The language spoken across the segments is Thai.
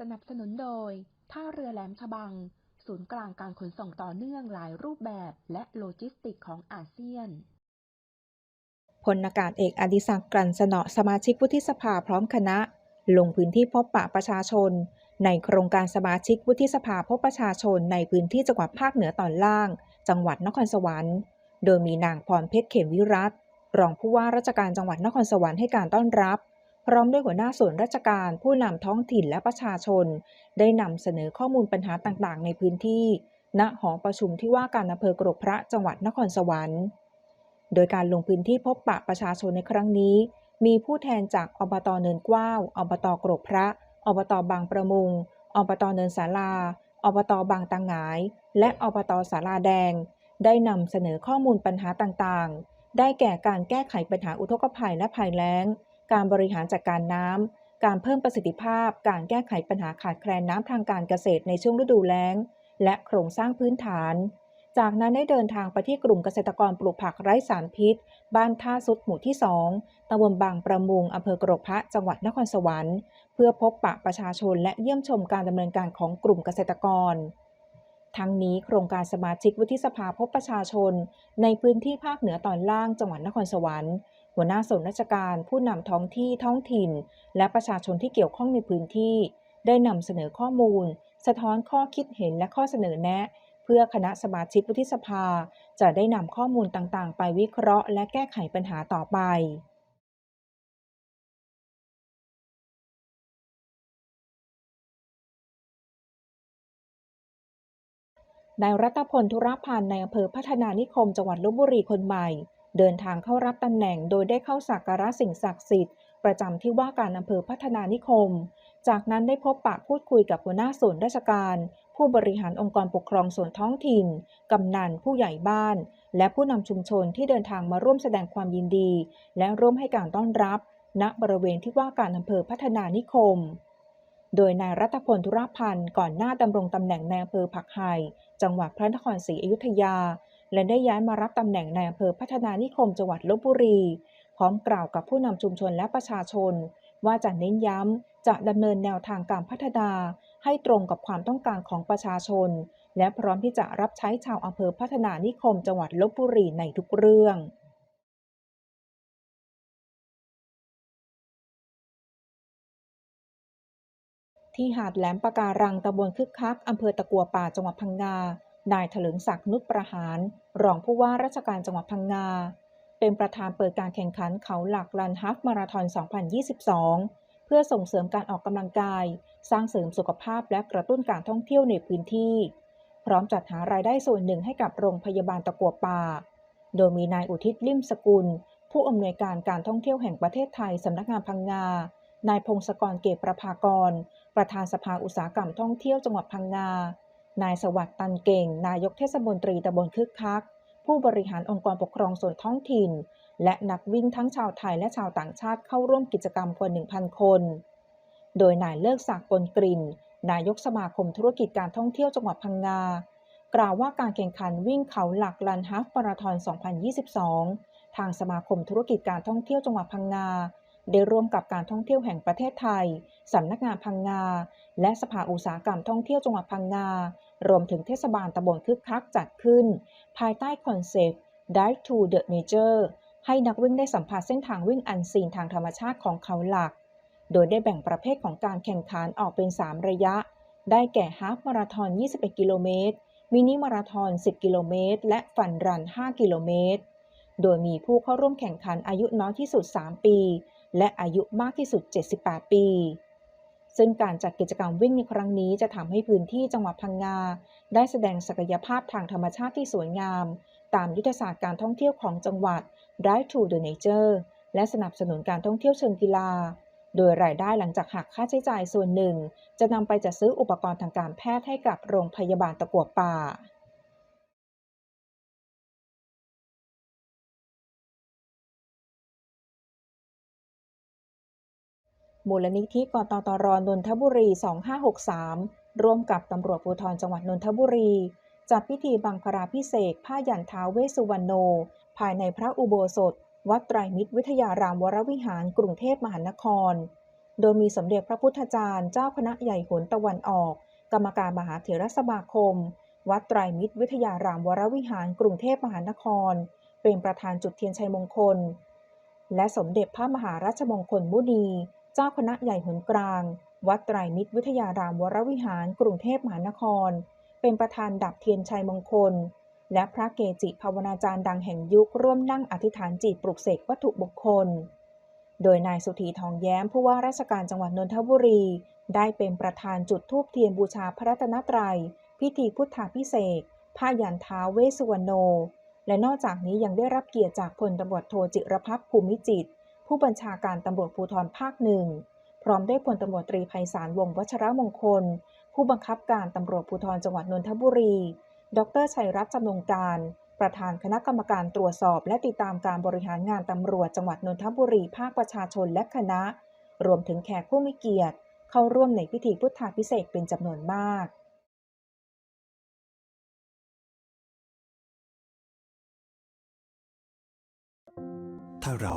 สนับสนุนโดย ท่าเรือแหลมฉบัง ศูนย์กลางการขนส่งต่อเนื่องหลายรูปแบบและโลจิสติกของอาเซียนพลอากาศเอกอดิศักดิ์กลั่นสนอสมาชิกวุฒิสภาพร้อมคณะ ลงพื้นที่พบปะประชาชน ในโครงการสมาชิกวุฒิสภาพบประชาชนในพื้นที่จังหวัดภาคเหนือตอนล่าง จังหวัดนครสวรรค์ โดยมีนางพรเพชรเขมวิรัตรองผู้ว่าราชการจังหวัดนครสวรรค์ให้การต้อนรับ พร้อมด้วยหัวหน้าส่วนราชการ ผู้นำท้องถิ่นและประชาชน ได้นำเสนอข้อมูลปัญหาต่างๆ ในพื้นที่ ณ หอประชุมที่ว่าการอำเภอกรกพระจังหวัดนครสวรรค์ โดยการลงพื้นที่พบปะประชาชนในครั้งนี้ มีผู้แทนจากอบตเนินกว้าวอบตกรกพระอบตบางประมุงอบตเนินสาลาอบตบางตางหงาย และอบตสาลาแดง ได้นำเสนอข้อมูลปัญหาต่างๆ ได้แก่การแก้ไขปัญหาอุทกภัยและภัยแล้ง การบริหารจัดการน้ำ การเพิ่มประสิทธิภาพ การแก้ไขปัญหาขาดแคลนน้ำทางการเกษตรในช่วงฤดูแล้ง และโครงสร้างพื้นฐาน จากนั้นได้เดินทางไปที่กลุ่มเกษตรกรปลูกผักไร้สารพิษ บ้านท่าสุดหมู่ที่ 2ตำบลบางประมุงอำเภอกรกพระจังหวัดนครสวรรค์ เพื่อพบปะประชาชนและเยี่ยมชมการดำเนินการของกลุ่มเกษตรกรทั้งนี้โครงการสมาชิกวุฒิสภาพบประชาชน ในพื้นที่ภาคเหนือตอนล่างจังหวัดนครสวรรค์ หัวหน้าส่วนราชการผู้นำท้องที่ท้องถิ่น และประชาชนที่เกี่ยวข้องในพื้นที่ ได้นำเสนอข้อมูล สะท้อนข้อคิดเห็นและข้อเสนอแนะ เพื่อคณะสมาชิกวุฒิสภา จะได้นำข้อมูลต่างๆ ไปวิเคราะห์ และแก้ไขปัญหาต่อไปนายรัตพลธุรพันธ์ในอำเภอพัฒนานิคมจังหวัดลบบุรีคนใหม่ เดินทางเข้ารับตำแหน่งโดยได้เข้าสักการะสิ่งศักดิ์สิทธิ์ประจำที่ว่าการอำเภอพัฒนานิคม จากนั้นได้พบปะพูดคุยกับหัวหน้าส่วนราชการ ผู้บริหารองค์กรปกครองส่วนท้องถิ่น กำนันผู้ใหญ่บ้าน และผู้นำชุมชนที่เดินทางมาร่วมแสดงความยินดี และร่วมให้การต้อนรับ ณบริเวณที่ว่าการอำเภอพัฒนานิคม โดยนายรัตพลธุรพันธ์ก่อนหน้าดำรงตำแหน่งในอำเภอผักไห่จังหวัดพระนครศรีอยุธยา และได้ย้ายมารับตำแหน่งในอำเภอพัฒนานิคมจังหวัดลบบุรี พร้อมกล่าวกับผู้นำชุมชนและประชาชน ว่าจะเน้นย้ำจะดำเนินแนวทางการพัฒนา ให้ตรงกับความต้องการของประชาชน และพร้อมที่จะรับใช้ชาวอำเภอพัฒนานิคมจังหวัดลบบุรีในทุกเรื่องที่หาดแหลมปะการังตำบลคึกคัก อำเภอตะกัวป่า จังหวัดพังงา นายเถลิงศักดิ์นุชประหาร รองผู้ว่าราชการจังหวัดพังงา เป็นประธานเปิดการแข่งขันเขาหลักลันฮัฟมาราธอน 2022 เพื่อส่งเสริมการออกกำลังกาย สร้างเสริมสุขภาพและกระตุ้นการท่องเที่ยวในพื้นที่ พร้อมจัดหารายได้ส่วนหนึ่งให้กับโรงพยาบาลตะกัวป่า โดยมีนายอุทิศลิ่มสกุล ผู้อำนวยการการท่องเที่ยวแห่งประเทศไทยสำนักงานพังงา นายพงศกรเกตประภากร ประธานสภาอุตสาหกรรมท่องเที่ยวจังหวัดพังงา นายสวัสดิ์ตันเก่ง นายกเทศมนตรีตำบลคึกคัก ผู้บริหารองค์กรปกครองส่วนท้องถิ่น และนักวิ่งทั้งชาวไทยและชาวต่างชาติเข้าร่วมกิจกรรมกว่า 1,000 คน โดยนายเลิกศักดิ์ปนกลิ่น นายกสมาคมธุรกิจการท่องเที่ยวจังหวัดพังงา กล่าวว่าการแข่งขันวิ่งเขาหลักลันฮัฟมาราธอน 2022 ทางสมาคมธุรกิจการท่องเที่ยวจังหวัดพังงา ได้ร่วมกับการท่องเที่ยวแห่งประเทศไทย สำนักงานพังงา และสภาอุตสาหกรรมท่องเที่ยวจังหวัดพังงา รวมถึงเทศบาลตำบลคึกคักจัดขึ้น ภายใต้คอนเซปต์ Dive to the Nature ให้นักวิ่งได้สัมผัสเส้นทางวิ่งอันซีนทางธรรมชาติของเขาหลัก โดยได้แบ่งประเภทของการแข่งขันออกเป็น 3 ระยะ ได้แก่ฮาฟมาราธอน 21 กิโลเมตร มินิมาราธอน 10 กิโลเมตร และฟันรัน 5 กิโลเมตร โดยมีผู้เข้าร่วมแข่งขันอายุน้อยที่สุด 3 ปี และอายุมากที่สุด 78 ปี ซึ่งการจัดกิจกรรมวิ่งในครั้งนี้จะทำให้พื้นที่จังหวัดพังงา ได้แสดงศักยภาพทางธรรมชาติที่สวยงาม ตามยุทธศาสตร์การท่องเที่ยวของจังหวัด Drive to the Nature และสนับสนุนการท่องเที่ยวเชิงกีฬา โดยรายได้หลังจากหักค่าใช้จ่ายส่วนหนึ่ง จะนำไปจัดซื้ออุปกรณ์ทางการแพทย์ให้กับโรงพยาบาลตะกัวป่า มูลนิธิกตตรนนทบุรี 2563 ร่วมกับตำรวจภูธรจังหวัดนนทบุรี จัดพิธีบังคราพิเศษผ้ายันท้าเวสสุวรรณโน ภายในพระอุโบสถ วัดไตรมิตรวิทยารามวรวิหารกรุงเทพมหานคร โดยมีสมเด็จพระพุทธจารย์เจ้าคณะใหญ่หนตะวันออก กรรมการมหาเถรสมาคม วัดไตรมิตรวิทยารามวรวิหารกรุงเทพมหานคร เป็นประธานจุดเทียนชัยมงคล และสมเด็จพระมหาราชมงคลมุนี เจ้าคณะใหญ่หนกลาง วัดไตรมิตรวิทยารามวรวิหารกรุงเทพมหานคร เป็นประธานดับเทียนชัยมงคล และพระเกจิภาวนาจารย์ดังแห่งยุคร่วมนั่งอธิษฐานจิตปลุกเสกวัตถุมงคคล โดยนายสุธีทองแย้มผู้ว่าราชการจังหวัดนนทบุรี ได้เป็นประธานจุดธูปเทียนบูชาพระรัตนตรัย พิธีพุทธาพิเศษผ้ายันท้าเวสสุวรรณโน และนอกจากนี้ยังได้รับเกียรติจากพลตำรวจโทจิรพัฒน์ภูมิจิตร ผู้บัญชาการตำรวจภูธรภาคหนึ่ง พร้อมด้วยพลตำรวจตรีไพศาลวงศ์วัชรมงคล ผู้บังคับการตำรวจภูธรจังหวัดนนทบุรี ดรชัยรัตน์จำนงการ ประธานคณะกรรมการตรวจสอบ และติดตามการบริหารงานตำรวจจังหวัดนนทบุรีภาคประชาชนและคณะ รวมถึงแขกผู้มีเกียรติ เข้าร่วมในพิธีพุทธาพิเศษเป็นจำนวนมากถ้าเรา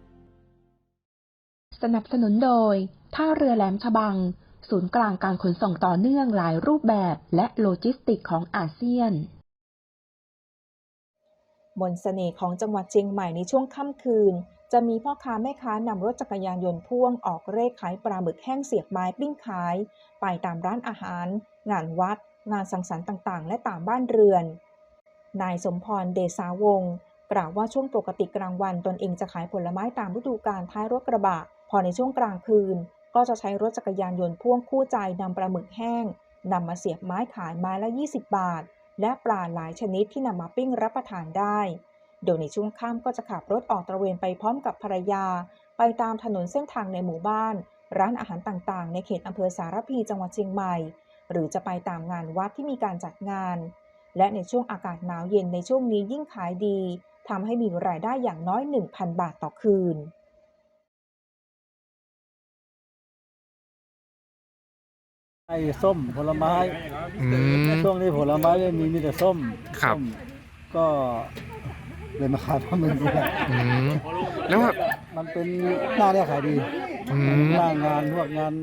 สนับสนุนโดย ท่าเรือแหลมฉบัง ศูนย์กลางการขนส่งต่อเนื่องหลายรูปแบบและโลจิสติกของอาเซียน มนต์เสน่ห์ของจังหวัดเชียงใหม่ในช่วงค่ำคืน จะมีพ่อค้าแม่ค้านำรถจักรยานยนต์พ่วงออกเร่ขายปลาหมึกแห้งเสียบไม้ปิ้งขาย ไปตามร้านอาหาร งานวัด งานสังสรรค์ต่างๆ และตามบ้านเรือน นายสมพรเดชาวงศ์กล่าวว่าช่วงปกติกลางวันตนเองจะขายผลไม้ตามฤดูกาลท้ายรถกระบะ พอในช่วงกลางคืน ก็จะใช้รถจักรยานยนต์พ่วงคู่ใจนำปลาหมึกแห้งนำมาเสียบไม้ขายไม้ละ 20 บาท และปลาหลายชนิดที่นำมาปิ้งรับประทานได้ โดยในช่วงค่ำก็จะขับรถออกตระเวนไปพร้อมกับภรรยา ไปตามถนนเส้นทางในหมู่บ้าน ร้านอาหารต่างๆ ในเขตอำเภอสารพีจังหวัดเชียงใหม่ หรือจะไปตามงานวัดที่มีการจัดงาน และในช่วงอากาศหนาวเย็นในช่วงนี้ยิ่งขายดีทำให้มีรายได้อย่างน้อย 1,000 บาทต่อคืน ไอ้ส้มผลไม้อืม ช่วงนี้ผลไม้ไม่มีมีแต่ส้มครับ ส้มก็เลยมาขายปลาหมึกนี่แหละอืมแล้วแบบมันเป็นหน้าเนี่ยขายดีอืม หน้างานพวกงาน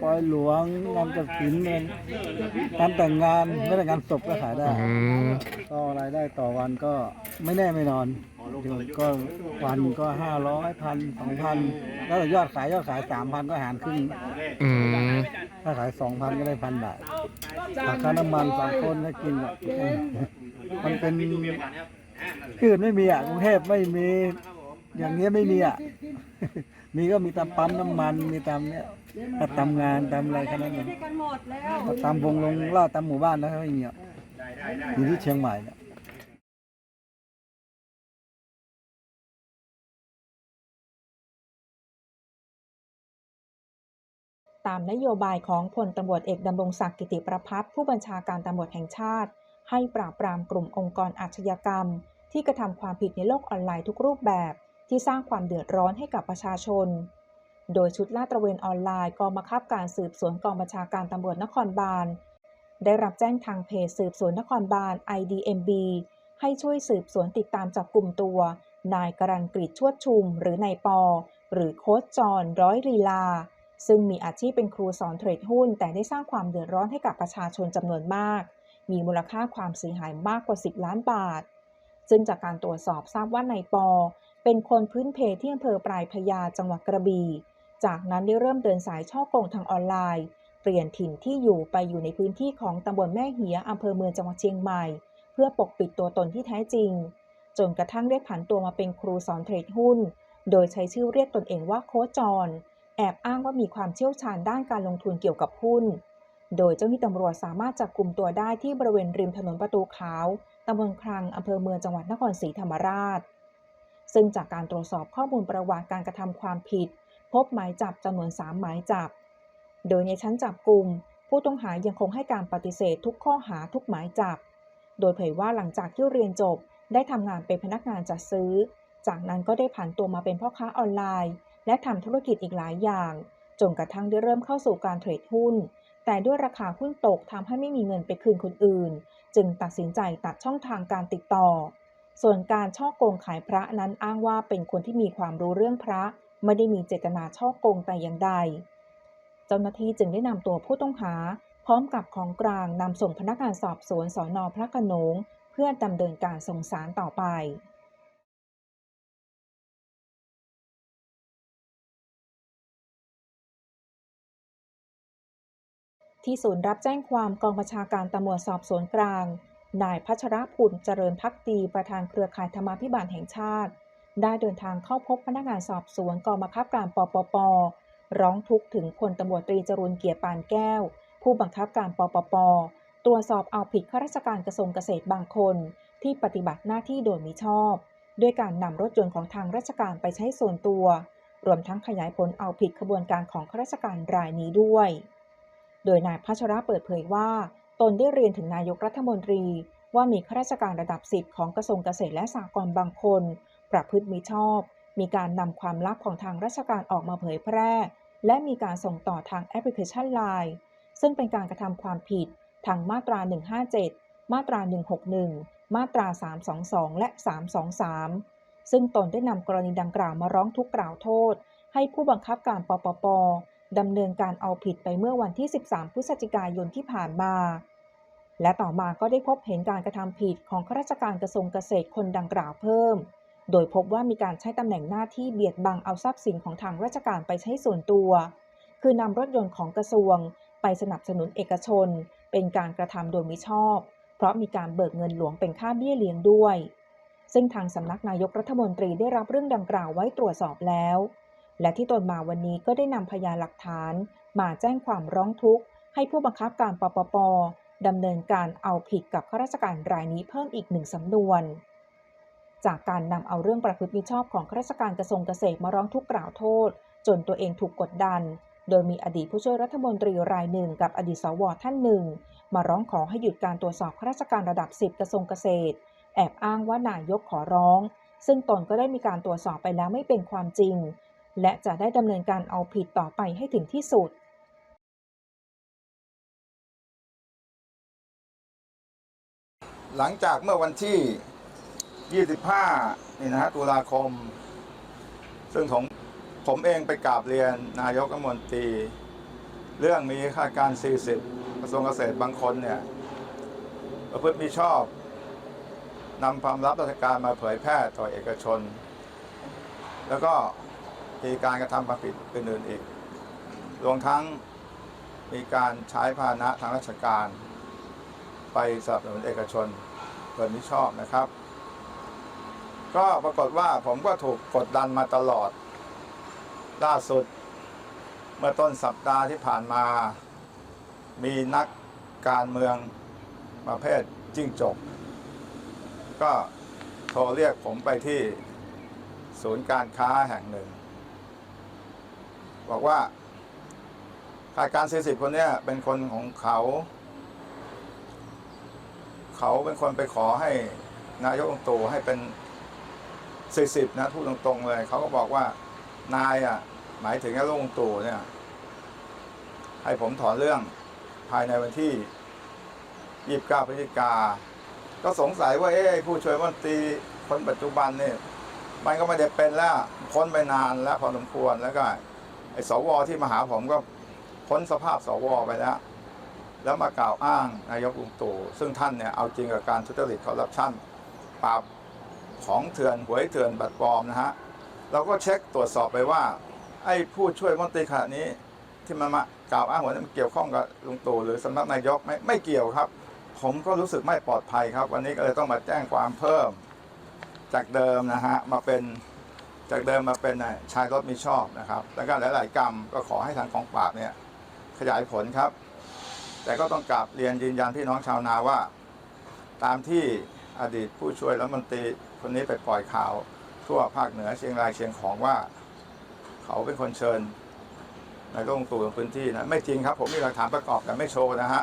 ปอยหลวงงานกระถินงานงานแต่งงานไม่ได้งานศพก็ขายได้ อืมก็รายได้ต่อวันก็ไม่แน่ไม่นอน ก็วันก็ห้าร้อยพันสองพันแล้วแต่ยอดขายยอดขายสามพันก็หารครึ่งอืมถ้าขายสองพันก็ได้พันบาทราคาน้ำมันสองคนก็กินอะมันเป็นที่อื่นไม่มีอะกรุงเทพไม่มี อย่างเงี้ยไม่มีอะมีก็มีตามปั๊มน้ำมันมีตามเนี้ยถ้าตามงานตามอะไรแค่นั้นเองถ้าตามวงลงเล่าตามหมู่บ้านแล้วไม่มีอะอยู่ที่เชียงใหม่เนี่ย ตามนโยบายของพลตำรวจเอกดำรงศักดิ์กิติประพัฒน์ผู้บัญชาการตำรวจแห่งชาติ ให้ปราบปรามกลุ่มองค์กรอาชญากรรม ที่กระทำความผิดในโลกออนไลน์ทุกรูปแบบ ที่สร้างความเดือดร้อนให้กับประชาชน โดยชุดลาดตระเวนออนไลน์กองบังคับการสืบสวนกองบัญชาการตำรวจนครบาล ได้รับแจ้งทางเพจสืบสวนนครบาล IDMB ให้ช่วยสืบสวนติดตามจับกลุ่มตัว นายกรันกฤษชวดชุม หรือนายปอ หรือโค้ชจอนร้อยลีลา ซึ่งมีอาชีพเป็นครูสอนเทรดหุ้น แต่ได้สร้างความเดือดร้อนให้กับประชาชนจำนวนมาก มีมูลค่าความเสียหายมากกว่า 10 ล้านบาท ซึ่งจากการตรวจสอบทราบว่านายปอ เป็นคนพื้นเพที่อำเภอปลายพญาจังหวัดกระบี่ จากนั้นได้เริ่มเดินสายช่อโกงทางออนไลน์ เปลี่ยนถิ่นที่อยู่ไปอยู่ในพื้นที่ของตำบลแม่เหียอำเภอเมืองจังหวัดเชียงใหม่ เพื่อปกปิดตัวตนที่แท้จริง จนกระทั่งได้ผันตัวมาเป็นครูสอนเทรดหุ้น โดยใช้ชื่อเรียกตนเองว่าโค้ชจร แอบอ้างว่ามีความเชี่ยวชาญด้านการลงทุนเกี่ยวกับหุ้น โดยเจ้าหน้าที่ตำรวจสามารถจับกลุ่มตัวได้ที่บริเวณริมถนนประตูขาวตำบลคลังอำเภอเมืองจังหวัดนครศรีธรรมราช ซึ่งจากการตรวจสอบข้อมูลประวัติการกระทำความผิด พบหมายจับจำนวน 3 หมายจับ โดยในชั้นจับกลุ่มผู้ต้องหายังคงให้การปฏิเสธทุกข้อหาทุกหมายจับ โดยเผยว่าหลังจากที่เรียนจบได้ทำงานเป็นพนักงานจัดซื้อ จากนั้นก็ได้ผันตัวมาเป็นพ่อค้าออนไลน์ และทำธุรกิจอีกหลายอย่าง จนกระทั่งได้เริ่มเข้าสู่การเทรดหุ้น แต่ด้วยราคาหุ้นตกทำให้ไม่มีเงินไปคืนคนอื่น จึงตัดสินใจตัดช่องทางการติดต่อ ส่วนการช่อโกงขายพระนั้นอ้างว่าเป็นคนที่มีความรู้เรื่องพระ ไม่ได้มีเจตนาช่อโกงแต่อย่างใด เจ้าหน้าที่จึงได้นำตัวผู้ต้องหา พร้อมกับของกลางนำส่งพนักงานสอบสวนสอนอพระโขนงเพื่อดำเนินการส่งสารต่อไป ที่ศูนย์รับแจ้งความกองบัญชาการตำรวจสอบสวนกลาง นายพัชรพุนเจริญพักดีประธานเครือข่ายธรรมาภิบาลแห่งชาติ ได้เดินทางเข้าพบพนักงานสอบสวนกองบังคับการปปป ร้องทุกข์ถึงพลตำรวจตรีจรุนเกียรติปานแก้ว ผู้บังคับการปปป ตรวจสอบเอาผิดข้าราชการกระทรวงเกษตรบางคน ที่ปฏิบัติหน้าที่โดยมิชอบ ด้วยการนำรถยนต์ของทางราชการไปใช้ส่วนตัว รวมทั้งขยายผลเอาผิดขบวนการของข้าราชการรายนี้ด้วย โดยนายพัชระเปิดเผยว่า ตนได้เรียนถึงนายกรัฐมนตรี ว่ามีข้าราชการระดับสิบของกระทรวงเกษตรและสหกรณ์บางคน ประพฤติมิชอบ มีการนำความลับของทางราชการออกมาเผยแพร่ และมีการส่งต่อทางแอปพลิเคชัน Line ซึ่งเป็นการกระทำความผิดทางมาตรา 157 มาตรา 161 มาตรา 322 และ 323 ซึ่งตนได้นำกรณีดังกล่าวมาร้องทุกข์กล่าวโทษ ให้ผู้บังคับการปปป ดำเนินการเอาผิดไปเมื่อวันที่ 13 พฤศจิกายนที่ผ่านมา และต่อมาก็ได้พบเห็นการกระทำผิดของข้าราชการกระทรวงเกษตรคนดังกล่าวเพิ่ม โดยพบว่ามีการใช้ตำแหน่งหน้าที่เบียดบังเอาทรัพย์สินของทางราชการไปใช้ส่วนตัว คือนำรถยนต์ของกระทรวง ไปสนับสนุนเอกชน เป็นการกระทำโดยมิชอบ เพราะมีการเบิกเงินหลวงเป็นค่าเบี้ยเลี้ยงด้วยซึ่งทางสำนักนายกรัฐมนตรีได้รับเรื่องดังกล่าวไว้ตรวจสอบแล้ว และที่ตนมาวันนี้ก็ได้นำพยานหลักฐาน มาแจ้งความร้องทุกข์ ให้ผู้บังคับการปปปดำเนินการเอาผิดกับข้าราชการรายนี้เพิ่มอีกหนึ่งสำนวน จากการนำเอาเรื่องประพฤติมิชอบของข้าราชการกระทรวงเกษตรมาร้องทุกข์กล่าวโทษ จนตัวเองถูกกดดัน โดยมีอดีตผู้ช่วยรัฐมนตรีรายหนึ่งกับอดีตสวท่านหนึ่ง มาร้องขอให้หยุดการตรวจสอบข้าราชการระดับ 10 กระทรวงเกษตร แอบอ้างว่านายกขอร้อง ซึ่งตนก็ได้มีการตรวจสอบไปแล้วไม่เป็นความจริง และจะได้ดำเนินการเอาผิดต่อไปให้ถึงที่สุดหลังจากเมื่อวันที่ 25 นี่นะฮะตุลาคม ซึ่งผมผมเองไปกราบเรียนนายกรัฐมนตรี เรื่องมีข้าราชการ 40 กระทรวงเกษตรบางคนเนี่ยประพฤติมิชอบนำความลับราชการมาเผยแพร่ต่อเอกชน แล้วก็ มีการกระทำความผิดอื่นๆอีก รวมทั้งมีการใช้พาหนะทางราชการ ไปสนับสนุนเอกชนโดยมิชอบนะครับ ก็ปรากฏว่าผมก็ถูกกดดันมาตลอด ล่าสุด เมื่อต้นสัปดาห์ที่ผ่านมา มีนักการเมืองประเภทจิ้งจก ก็โทรเรียกผมไปที่ศูนย์การค้าแห่งหนึ่ง บอกว่าข้าราชการ40คนเนี้ยเป็นคนของเขา เขาเป็นคนไปขอให้นายกลุงตู่ให้เป็น40นะพูดตรงๆเลย เขาก็บอกว่านายอะ หมายถึงนายกลุงตู่เนี่ย ให้ผมถอนเรื่องภายในวันที่29พฤศจิกา ก็สงสัยว่าเอ๊ะผู้ช่วยมนตรีคนปัจจุบันเนี่ยมันก็ไม่ได้เป็นแล้วพ้นไปนานแล้วพอสมควรแล้วก็ ไอ้สวที่มาหาผมก็พ้นสภาพสวไปแล้วแล้วมากล่าวอ้างนายกลุงตู่ซึ่งท่านเนี่ยเอาจริงกับการทุจริตคอร์รัปชันปราบของเถื่อนหวยเถื่อนบัตรปลอมนะฮะเราก็เช็คตรวจสอบไปว่า ไอ้ผู้ช่วยมนตรีขณะนี้ที่มันมากล่าวอ้างว่ามันเกี่ยวข้องกับลุงตู่หรือสำนักนายกไม่ไม่เกี่ยวครับ ผมก็รู้สึกไม่ปลอดภัยครับ วันนี้ก็เลยต้องมาแจ้งความเพิ่ม จากเดิมนะฮะมาเป็น จากเดิมมาเป็นน่ะชายรถมีชอบนะครับ แล้วก็หลาย ๆ กรรมก็ขอให้ทางกองปราบเนี่ยขยายผลครับ แต่ก็ต้องกราบเรียนยืนยันพี่น้องชาวนาว่า ตามที่อดีตผู้ช่วยรัฐมนตรีคนนี้ไปปล่อยข่าว ทั่วภาคเหนือเชียงรายเชียงของว่า เขาเป็นคนเชิญนายกลงตู่ลงพื้นที่นะไม่จริงครับ ผมมีหลักฐานประกอบแต่ไม่โชว์นะฮะ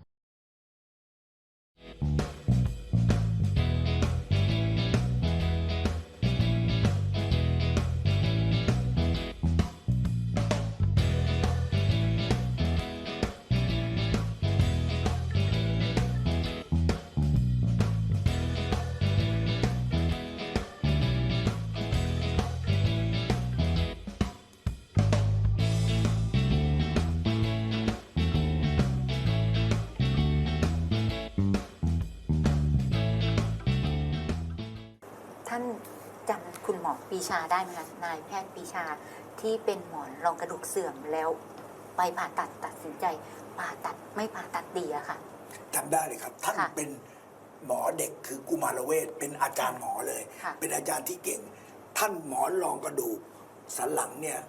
คุณหมอปีชาได้ไหมคะนายแพทย์ปีชาที่เป็นหมอนรองกระดูกเสื่อมแล้ว ไปผ่าตัดตัดสินใจ ผ่าตัดไม่ผ่าตัดดีอะค่ะจำได้เลยครับ ท่านค่ะเป็นหมอเด็กคือกุมารเวชเป็นอาจารย์หมอเลย ค่ะ เป็นอาจารย์ที่เก่ง ท่านหมอรองกระดูกสันหลังเนี่ย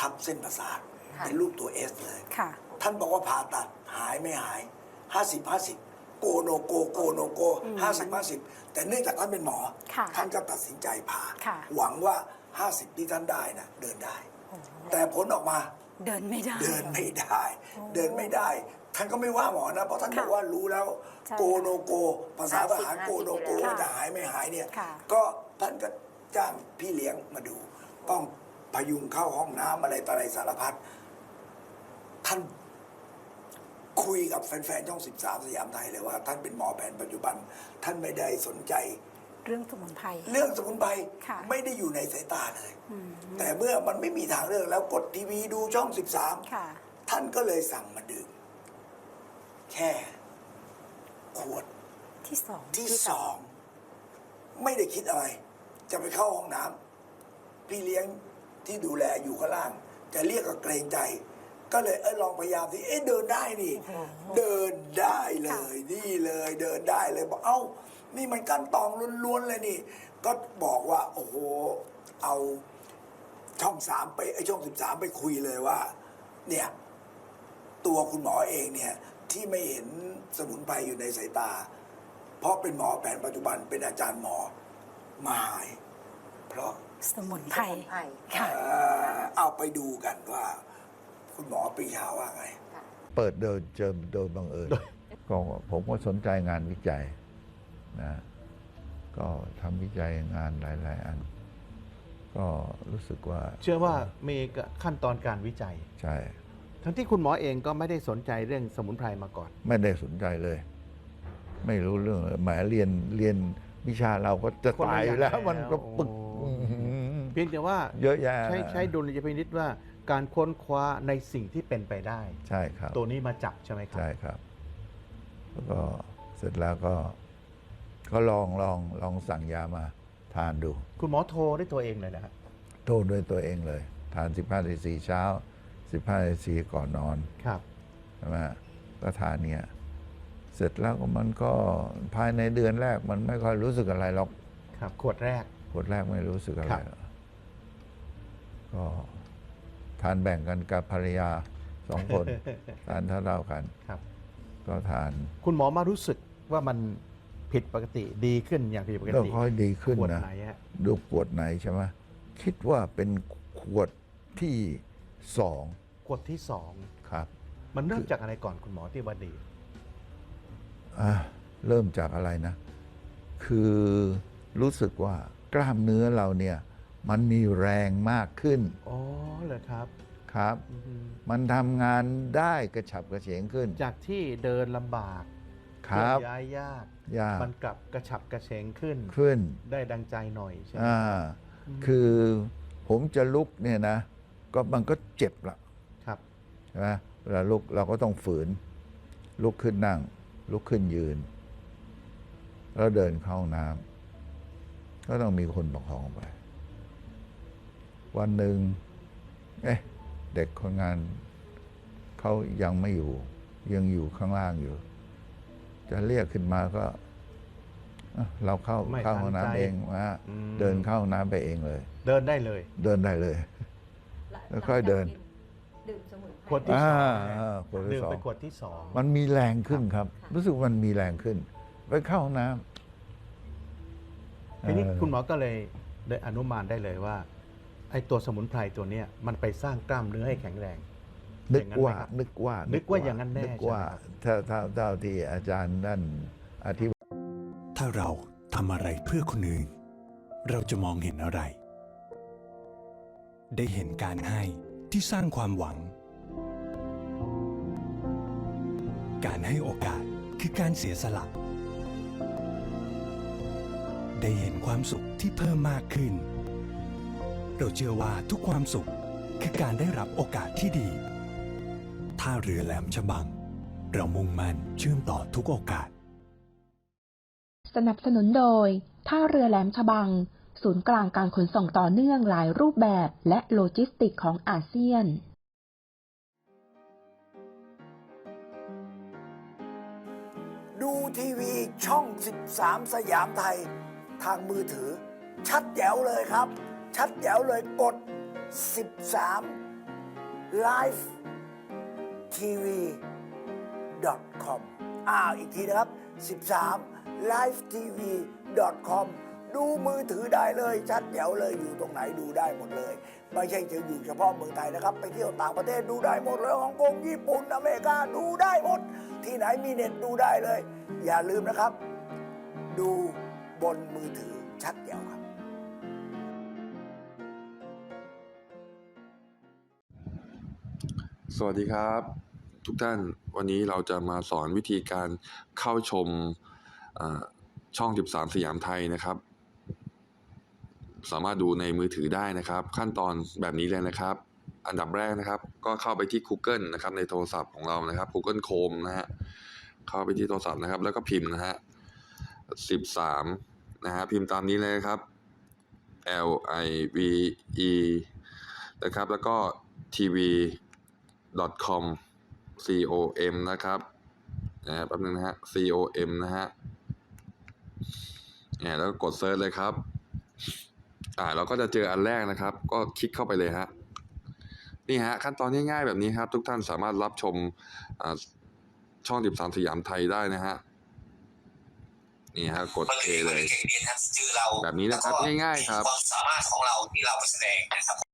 ทับเส้นประสาทค่ะ เป็นรูปตัวเอสเลย ค่ะ ท่านบอกว่าผ่าตัดหายไม่หาย 50 50 โกโนโกโกโนโกอืม50 50แต่เนื่องจากท่านเป็นหมอ ค่ะท่านก็ตัดสินใจผ่า ค่ะ หวังว่า 50 ที่ท่านได้นะเดินได้โอ้โหแต่ผลออกมา เดินไม่ได้ เดินไม่ได้โอ้เดินไม่ได้ ท่านก็ไม่ว่าหมอนะ เพราะท่านค่ะบอกว่ารู้แล้วใช่โกโนโก ภาษาทหาร50 โกโนโกค่ะว่าจะหายไม่หายเนี่ย ค่ะ ก็ท่านก็จ้างพี่เลี้ยงมาดู ต้องพยุงเข้าห้องน้ำอะไรต่ออะไรสารพัดท่าน คุยกับแฟนๆช่อง13 สยามไทยเลยว่า ท่านเป็นหมอแผนปัจจุบัน ท่านไม่ได้สนใจ เรื่องสมุนไพร เรื่องสมุนไพรค่ะไม่ได้อยู่ในสายตาเลย อืมแต่เมื่อมันไม่มีทางเลือกแล้วกดทีวีดูช่อง13ค่ะท่านก็เลยสั่งมาดื่มแค่ ขวด ที่สองที่สอง ไม่ได้คิดอะไร จะไปเข้าห้องน้ำพี่เลี้ยงที่ดูแลอยู่ข้างล่าง จะเรียกก็เกรงใจ ก็เลยเออลองพยายามที่เอ๊ะเดินได้นี่โอ้โหเดินได้เลยนี่เลยเดินได้เลยบอกเอ้า นี่มันกั้นตองล้วนๆเลยนี่ ก็บอกว่า โอ้โหเอาช่องสามไปไอช่องสิบสามไปคุยเลยว่า เนี่ย ตัวคุณหมอเองเนี่ย ที่ไม่เห็นสมุนไพรอยู่ในสายตา เพราะเป็นหมอแผนปัจจุบันเป็นอาจารย์หมอมาหาย เพราะสมุนสไพรมุนไพรค่ะ เอ่อเอาไปดูกันว่า คุณหมอปรีชาว่าไง เปิดโดยเจอโดยบังเอิญก็ผมก็สนใจงานวิจัยนะก็ทำวิจัยงานหลาย ๆ อัน ก็รู้สึกว่าเชื่อว่ามีขั้นตอนการวิจัย ใช่ ทั้งที่คุณหมอเองก็ไม่ได้สนใจเรื่องสมุนไพรมาก่อน ไม่ได้สนใจเลย ไม่รู้เรื่องเลยแหมเรียนเรียนวิชาเราก็จะคนละตายอยู่อย่างแล้วมันก็แล้วปึกโอ้อื้อหือเพียงแต่ว่าเยอะแยะ ใช้ใช้ดุลยพินิษว่า การค้นคว้าในสิ่งที่เป็นไปได้ ใช่ครับ ตัวนี้มาจับใช่ไหมครัใช่ครับ แล้วก็เสร็จแล้วก็ก็ลองลองลองสั่งยามาทานดู คุณหมอโทรได้ตัวเองเลยนะฮะโทษด้วยตัวเองเลย ทาน 15นาทีเช้า 15นาทีก่อนนอนครับ ใช่ไหมก็ทานเนี่ย เสร็จแล้วก็มันก็ภายในเดือนแรกมันไม่ค่อยรู้สึกอะไรหรอกครับ ขวดแรก ขวดแรกไม่รู้สึกอะไรครับหรอกก็ ทานแบ่งกันกับภรรยาสองคนทานเท่าๆกันครับ ก็ทาน คุณหมอมารู้สึกว่ามันผิดปกติดีขึ้นอย่างผิดปกก็ติค่อยดีขึ้นขวดนะไหนฮะดูขวดไหนใช่ไหมคิดว่าเป็นขวดที่สองกฎที่สองครับมันเริ่มจากอะไรก่อนคุณหมอที่วดี อะเริ่มจากอะไรนะ คือรู้สึกว่ากล้ามเนื้อเราเนี่ย มันมีแรงมากขึ้นอ๋อเหรอครับครับ อืมมันทำงานได้กระฉับกระเฉงขึ้น จากที่เดินลำบากครับเคลื่อนย้ายยาก ยากมันกลับกระฉับกระเฉงขึ้น ขึ้นได้ดังใจหน่อยใช่ไหมอ่าอืมคือผมจะลุกเนี่ยนะ ก็มันก็เจ็บละ ครับ ใช่ไหมเวลาลุกเราก็ต้องฝืน ลุกขึ้นนั่ง ลุกขึ้นยืน แล้วเดินเข้าห้องน้ำก็ต้องมีคนประคองไป วันหนึ่งเอ๊ะเด็กคนงานเขายังไม่อยู่ ยังอยู่ข้างล่างอยู่ จะเรียกขึ้นมาก็อะเราเข้าไม่เข้าทันห้องใจน้ำเองมาอืมเดินเข้าห้องน้ำไปเองเลย เดินได้เลย เดินได้เลยแล้วค่อยเดินดื่มสมุนไพรขวดที่อ่าสองอ่าขวดที่ดื่มสองไปขวดที่สองมันมีแรงขึ้นครับค่ะรู้สึกมันมีแรงขึ้น ไปเข้าห้องน้ำทีนี้เออคุณหมอก็เลยได้อนุมานได้เลยว่า ไอ้ตัวสมุนไพรตัวเนี้ยมันไปสร้างกล้ามเนื้อให้แข็งแรงนึอกย่างนั้นว่าไหมครับนึกว่านึนึกว่าอย่างนั้นแน่นึกว่าใช่ไหมครับถ้าถ้าเท่าที่อาจารย์นั่นอธิบายถ้าเราทำอะไรเพื่อคนอื่น เราจะมองเห็นอะไร ได้เห็นการให้ที่สร้างความหวัง การให้โอกาสคือการเสียสละได้เห็นความสุขที่เพิ่มมากขึ้น เราเชื่อว่าทุกความสุขคือการได้รับโอกาสที่ดี ท่าเรือแหลมฉบัง เรามุ่งมั่นเชื่อมต่อทุกโอกาส สนับสนุนโดย ท่าเรือแหลมฉบัง ศูนย์กลางการขนส่งต่อเนื่องหลายรูปแบบและโลจิสติกของอาเซียนดูทีวีช่อง 13 สยามไทย ทางมือถือ ชัดแจ๋วเลยครับ ชัดแจ๋วเลยกด 13 Live TV com อ้าวอีกทีนะครับ 13 live tv com ดูมือถือได้เลย ชัดแจ๋วเลยอยู่ตรงไหนดูได้หมดเลย ไม่ใช่จะอยู่เฉพาะเมืองไทยนะครับ ไปเที่ยวต่างประเทศดูได้หมดเลยฮ่องกงญี่ปุ่นอเมริกาดูได้หมด ที่ไหนมีเน็ตดูได้เลย อย่าลืมนะครับ ดูบนมือถือชัดแจ๋ว สวัสดีครับ ทุกท่านวันนี้เราจะมาสอนวิธีการเข้าชมช่อง 13 สยามไทยนะครับ สามารถดูในมือถือได้นะครับ ขั้นตอนแบบนี้เลยนะครับ อันดับแรกนะครับ ก็เข้าไปที่ Google นะครับ ในโทรศัพท์ของเรานะครับ Google Chrome นะฮะเข้าไปที่โทรศัพท์นะครับ แล้วก็พิมพ์นะฮะ 13 นะฮะพิมพ์ตามนี้เลยครับ L I V E นะครับแล้วก็ TV com com นะครับนะฮะแป๊บนึงนะฮะ com นะฮะเนี่ยแล้วก็กดเซิร์ชเลยครับ อ่าเราก็จะเจออันแรกนะครับ ก็คลิกเข้าไปเลยฮะนี่ฮะขั้นตอนง่ายๆแบบนี้ครับ ทุกท่านสามารถรับชมอ่าช่อง 13 สยามไทยได้นะฮะนี่ฮะกด A เลย แบบนี้นะครับง่ายๆครับความสามารถของเราที่เราแสดงนะครับ